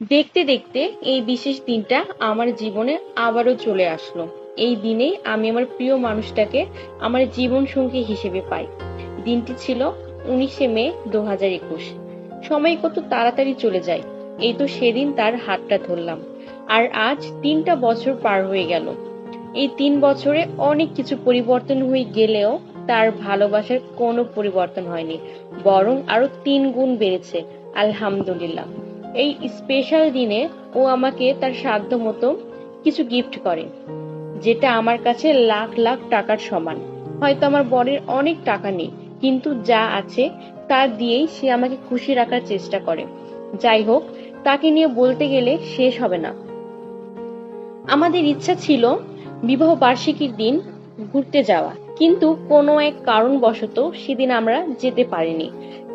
দেখতে দেখতে এই বিশেষ দিনটা আমার জীবনে আবারও চলে আসলো। এই দিনেই আমি আমার প্রিয় মানুষটাকে আমার জীবন সঙ্গী হিসেবে পাই। দিনটি ছিল উনিশে মে দু হাজার একুশ। সময় কত তাড়াতাড়ি চলে যায়, এই তো সেদিন তার হাতটা ধরলাম। আর আজ তিনটা বছর পার হয়ে গেল। এই তিন বছরে অনেক কিছু পরিবর্তন হয়ে গেলেও তার ভালোবাসার কোনো পরিবর্তন হয়নি, বরং আরও তিন গুণ বেড়েছে, আলহামদুলিল্লাহ। এই স্পেশাল দিনে ও আমাকে তার সাধ্য মতো কিছু গিফট করে, যেটা আমার কাছে লাখ লাখ টাকার সমান। হয়তো আমার বরের অনেক টাকা নেই, কিন্তু যা আছে তা দিয়েই সে আমাকে খুশি রাখার চেষ্টা করে। যাই হোক, তাকে নিয়ে বলতে গেলে শেষ হবে না। আমাদের ইচ্ছা ছিল বিবাহ বার্ষিকীর দিন ঘুরতে যাওয়া, কিন্তু কোনো এক কারণবশত সেদিন আমরা যেতে পারিনি।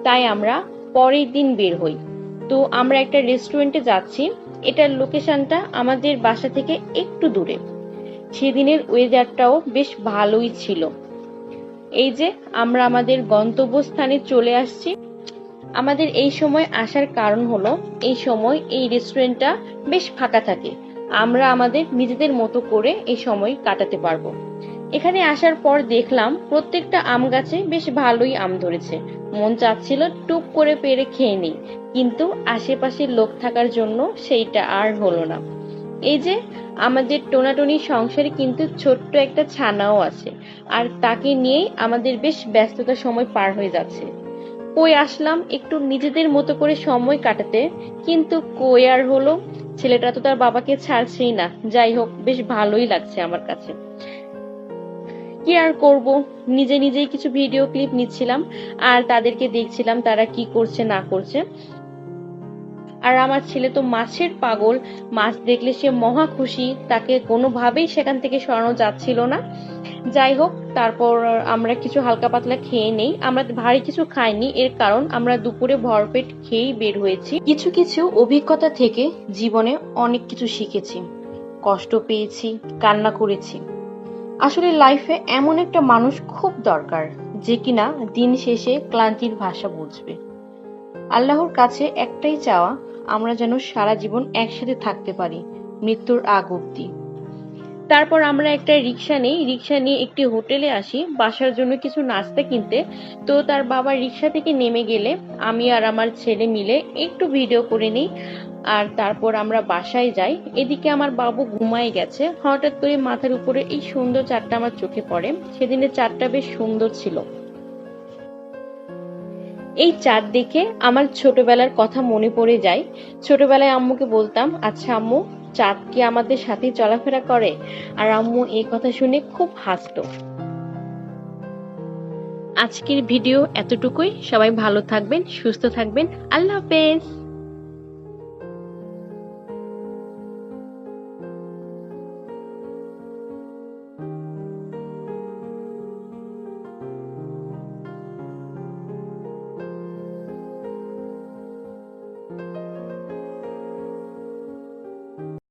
তাই আমরা পরের দিন বের হই। তো আমরা একটা রেস্টুরেন্টে যাচ্ছি। এটার লোকেশনটা আমাদের বাসা থেকে একটু দূরে। সেদিনের ওয়েদারটাও বেশ ভালোই ছিল। এই যে আমরা আমাদের গন্তব্যস্থানে চলে আসছি। আমাদের এই সময় আসার কারণ হলো, এই সময় এই রেস্টুরেন্টটা বেশ ফাঁকা থাকে। আমরা আমাদের নিজেদের মতো করে এই সময় কাটাতে পারব। এখানে আসার পর দেখলাম প্রত্যেকটা আম গাছে বেশ ভালোই আম ধরেছে। মন চাচ্ছিল টুক করে পেরে খেয়ে নেই, কিন্তু আশেপাশে লোক থাকার জন্য সেইটা আর হলো না। এই যে আমাদের টোনাটনি সংসারে কিন্তু ছোট্ট একটা ছানাও আছে, আর তাকে নিয়েই আমাদের বেশ ব্যস্ততার সময় পার হয়ে যাচ্ছে। কই আসলাম একটু নিজেদের মতো করে সময় কাটাতে, কিন্তু কই আর হলো? ছেলেটা তো তার বাবাকে ছাড়ছেই না, যাই হোক, বেশ ভালোই লাগছে আমার কাছে। কি আর করব? নিজে নিজেই কিছু ভিডিও ক্লিপ নিচ্ছিলাম আর তাদেরকে দেখছিলাম তারা কি করছে, না করছে। আর আমার ছেলে তো মাছের পাগল, মাছ দেখলে সে মহা খুশি, তাকে কোনোভাবেই সেখান থেকে সরানো যাচ্ছিল না। যাই হোক, তারপর আমরা কিছু হালকা পাতলা খেয়ে নেই, আমরা ভারী কিছু খাইনি, এর কারণ আমরা দুপুরে ভরপেট খেয়েই বের হয়েছি। কিছু কিছু অভিজ্ঞতা থেকে জীবনে অনেক কিছু শিখেছি, কষ্ট পেয়েছি, কান্না করেছি। আসলে লাইফে এমন একটা মানুষ খুব দরকার, যে কিনা দিন শেষে ক্লান্তির ভাষা বুঝবে। আল্লাহর কাছে একটাই চাওয়া, আমরা যেন সারা জীবন একসাথে থাকতে পারি, মৃত্যুর আগ অব্দি তারপর আমরা একটা রিক্সা নেই। রিক্সা নিয়ে একটি হোটেলে আসি। বাসার জন্য কিছু নাস্তা কিনতে। তো তার বাবা রিক্সা থেকে নেমে গেলে আমি আর আমার ছেলে মিলে একটু ভিডিও করে নিই। আর তারপর আমরা বাসায় যাই। এদিকে আমার বাবু ঘুমায় গেছে। হঠাৎ করে মাথার উপরে এই সুন্দর চারটা আমার চোখে পড়ে। সেদিনের চারটা বেশ সুন্দর ছিল। এই চাঁদ দেখে আমার ছোটবেলার কথা মনে পড়ে যায়। ছোটবেলায় আম্মুকে বলতাম আচ্ছা আম্মু চাঁদ কি আমাদের সাথে চলাফেরা করে? আর আম্মু এই কথা শুনে খুব হাসত আজকের ভিডিও এতটুকুই। সবাই ভালো থাকবেন, সুস্থ থাকবেন। আল্লাহ হাফেজ।